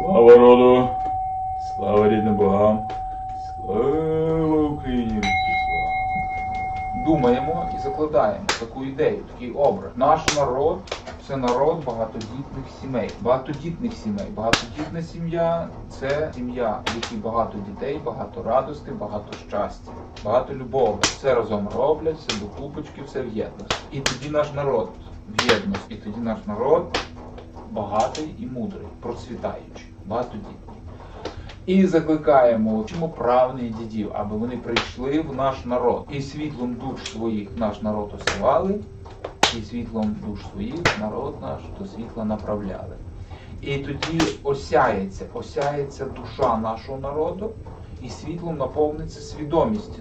Слава роду! Слава рідним богам! Слава Україні! думаємо і закладаємо таку ідею, такий образ. Наш народ це народ багатодітних сімей. Багатодітних сімей. Багатодітна сім'я це сім'я, в якій багато дітей, багато радости, багато щастя, багато любові. Все разом роблять, все до купочки, все в єдності. І тоді наш народ в єдності. І тоді наш народ багатий і мудрий, процвітаючий, багатодітний. І закликаємо чому правних дідів, аби вони прийшли в наш народ і світлом душ своїх наш народ осівали, і світлом душ своїх народ наш до світла направляли. І тоді осяється, осяється душа нашого народу, і світлом наповниться свідомість.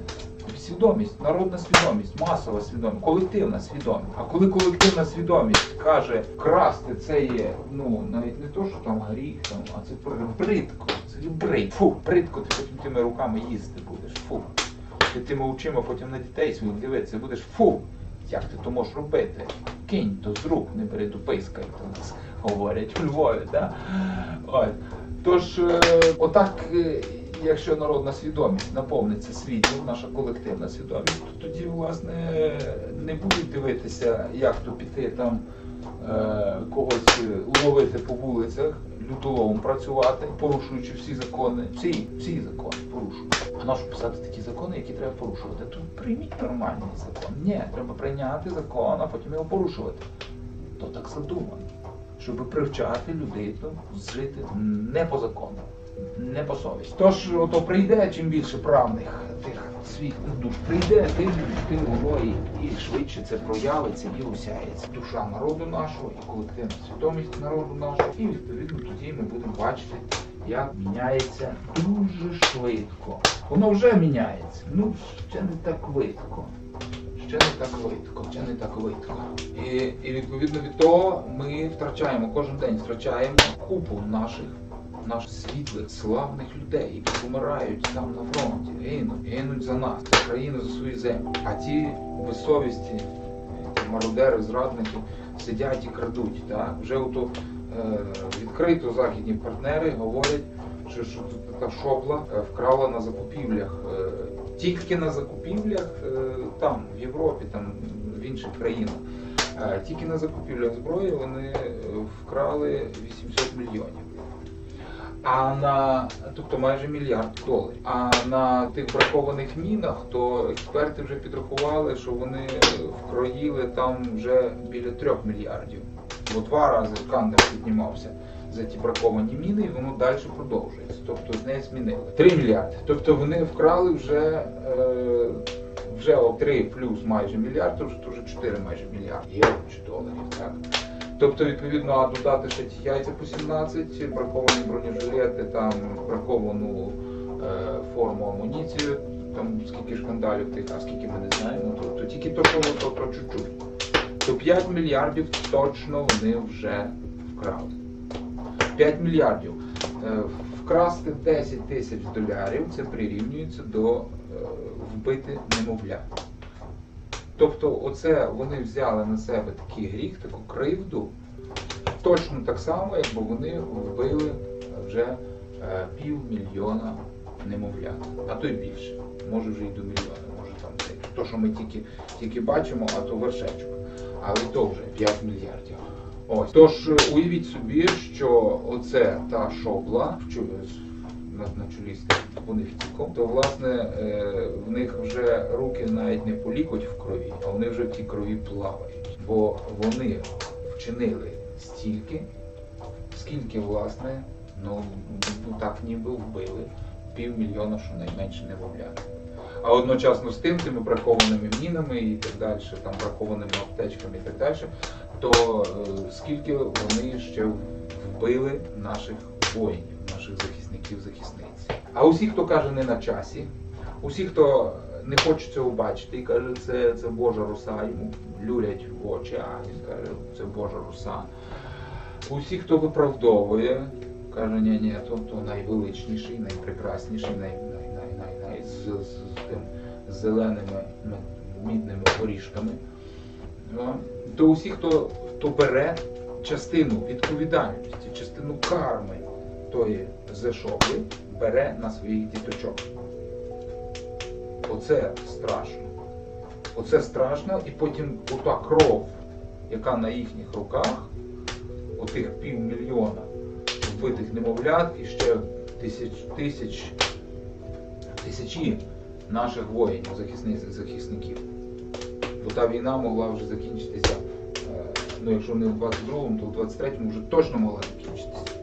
Свідомість, народна свідомість, масова свідомість, колективна свідомість. А коли колективна свідомість каже, красти це є, ну навіть не то, що там гріх, там, а це бр- бридко, це брид. Фу, бридко, ти потім тими руками їсти будеш. Фу. Ти тими очима потім на дітей своїх дивитися будеш фу. Як ти то можеш робити? Кинь то з рук, не бери ту пискай, то нас говорять у Львові, да? Ой. Тож, е, отак, якщо народна свідомість наповниться світлом, наша колективна свідомість, то тоді, власне, не будуть дивитися, як то піти там е, когось ловити по вулицях, лютоловом працювати, порушуючи всі закони. Всі, всі закони порушують. А нащо писати такі закони, які треба порушувати? То прийміть нормальний закон. Ні, треба прийняти закон, а потім його порушувати. То так задумано щоб привчати людей жити не по закону, не по совісті. Тож, ото прийде чим більше правних тих світлих душ, прийде, тим, тим воно і, і швидше це проявиться і усяється. Душа народу нашого і колективна свідомість народу нашого. І відповідно тоді ми будемо бачити, як міняється дуже швидко. Воно вже міняється, ну ще не так швидко. Ще не так швидко, ще не так швидко. І, і відповідно від того ми втрачаємо кожен день втрачаємо купу наших наших світлих, славних людей, які помирають там на фронті, гинуть, гинуть за нас, за країну, за свою землю. А ті безсовісті, мародери, зрадники сидять і крадуть. Так? Вже ото е, відкрито західні партнери говорять, що, що така шобла е, вкрала на закупівлях. е, Тільки на закупівлях е, там, в Європі, там, в інших країнах. Е, Тільки на закупівлях зброї вони е, вкрали 800 мільйонів. А на, тобто майже мільярд доларів. А на тих бракованих мінах, то експерти вже підрахували, що вони вкроїли там вже біля трьох мільярдів. Бо два рази Кандер піднімався за ті браковані міни, і воно далі продовжується. Тобто з неї змінили. 3 мільярди. Тобто вони вкрали вже, е, вже 3 плюс майже мільярд, то вже 4 майже мільярди євро чи доларів. Так? Тобто, відповідно, додати ще ті яйця по 17, браковані бронежилети, там браковану е, форму амуніцію, там скільки шкандалів тих, а скільки ми не знаємо, то, тільки то, то, то чуть-чуть. То 5 мільярдів точно вони вже вкрали. 5 мільярдів. Е, Вкрасти 10 тисяч долярів це прирівнюється до е, вбити немовля. Тобто, оце вони взяли на себе такий гріх, таку кривду, точно так само, якби вони вбили вже е, півмільйона немовлят, а то й більше. Може вже й до мільйона, може там це. То, що ми тільки, тільки бачимо, а то вершечок. Але то вже 5 мільярдів. Ось. Тож уявіть собі, що оце та шобла на, чолі з понефтіком, то власне е, в них вже руки навіть не по лікоть в крові, а вони вже в тій крові плавають. Бо вони вчинили стільки, скільки, власне, ну, ну так ніби вбили півмільйона, щонайменше немовлят. А одночасно з тим, тими бракованими мінами і так далі, там бракованими аптечками і так далі, то е, скільки вони ще вбили наших воїнів, наших захисників, захисниць. А усі, хто каже не на часі, усі, хто не хоче цього бачити і каже, це, це Божа руса, йому люлять в очі, а він каже, це Божа руса. Усі, хто виправдовує, каже, ні, ні, то, то найвеличніший, найпрекрасніший, най, най, най, най, най, з, з, з тим зеленими мідними горішками. То усі, хто, хто бере частину відповідальності, частину карми тої зешови бере на своїх діточок. Оце страшно. Оце страшно, і потім ота кров, яка на їхніх руках, отих півмільйона вбитих немовлят і ще тисяч, тисяч, тисячі наших воїнів, захисниць, захисників. Бо та війна могла вже закінчитися, е, ну якщо не в 22-му, то в 23-му вже точно могла закінчитися.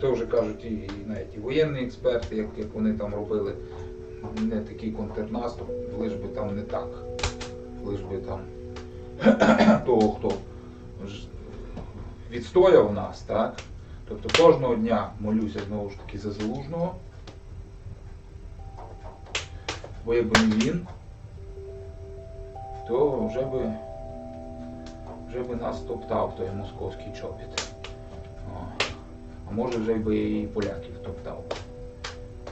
То вже кажуть і, і навіть і воєнні експерти, як, як вони там робили, не такий контрнаступ, лиш би там не так. Лиш би там того, хто відстояв нас, так? Тобто кожного дня молюся знову ж таки за залужного. Бо якби не він, то вже би вже би нас топтав той московський чобіт. Може вже би і поляків топтав.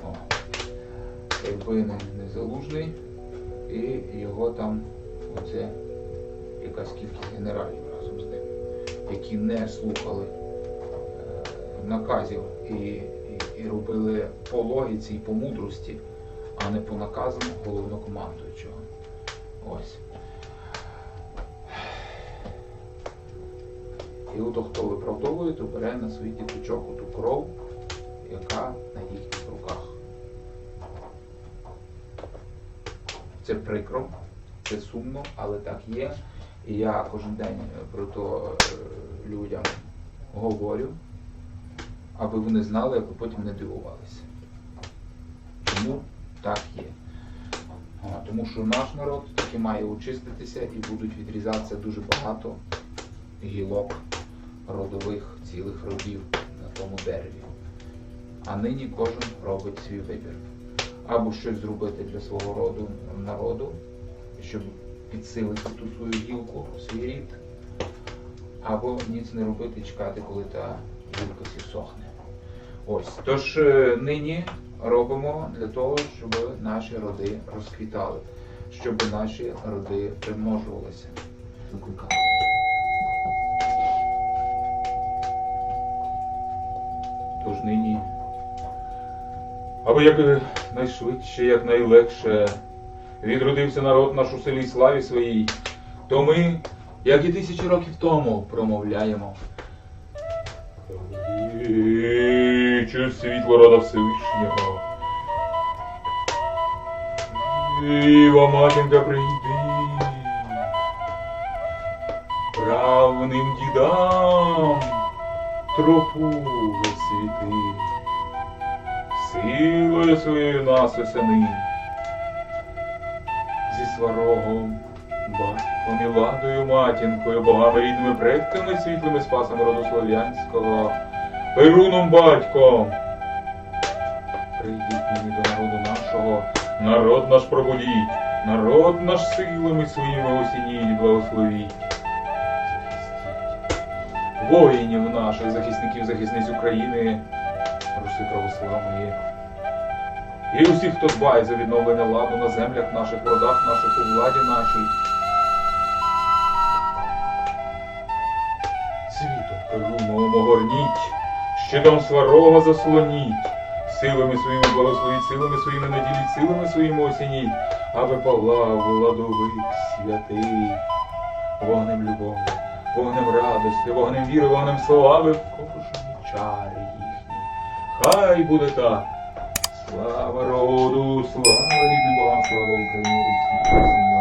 О. Якби не, не залужний і його там оце якась кількість генералів разом з ним, які не слухали е, наказів і, і, і робили по логіці і по мудрості, а не по наказам головнокомандуючого. Ось. І ото хто виправдовує, то бере на свій діточок ту кров, яка на їхніх руках. Це прикро, це сумно, але так є. І я кожен день про то е, людям говорю, аби вони знали, аби потім не дивувалися. Чому так є? Тому що наш народ таки має очиститися і будуть відрізатися дуже багато гілок родових цілих родів на тому дереві. А нині кожен робить свій вибір. Або щось зробити для свого роду народу, щоб підсилити ту свою гілку, свій рід, або ніц не робити, чекати, коли та гілка всохне. Ось. Тож е, нині робимо для того, щоб наші роди розквітали, щоб наші роди примножувалися. Викликали. Тож нині, Аби як найшвидше, як найлегше відродився народ наш у селі славі своїй, то ми, як і тисячі років тому, промовляємо. Кличу світло рода Всевишнього. Діва матінка прийди. Правним дідам тропу освіти. Силою своєю нас осени. Зі сварогом, батьком і ладою матінкою, богами рідними предками, світлими спасами роду слов'янського, Перуном батьком. Прийдіть мені до народу нашого, народ наш пробудіть, народ наш силами своїми осініть, благословіть. Воїнів наших, захисників, захисниць України, Руси православної. І усіх, хто дбає за відновлення ладу на землях наших, в родах наших, у владі нашій. Світом перумовом огорніть, щитом сварога заслоніть, силами своїми благословіть, силами своїми наділіть, силами своїми осініть, аби палав владовик святий, вогнем любові, вогнем радості, вогнем віри, вогнем слави в кожній чарі їхній. Хай буде так. Слава роду, слава рідним богам, слава Україні!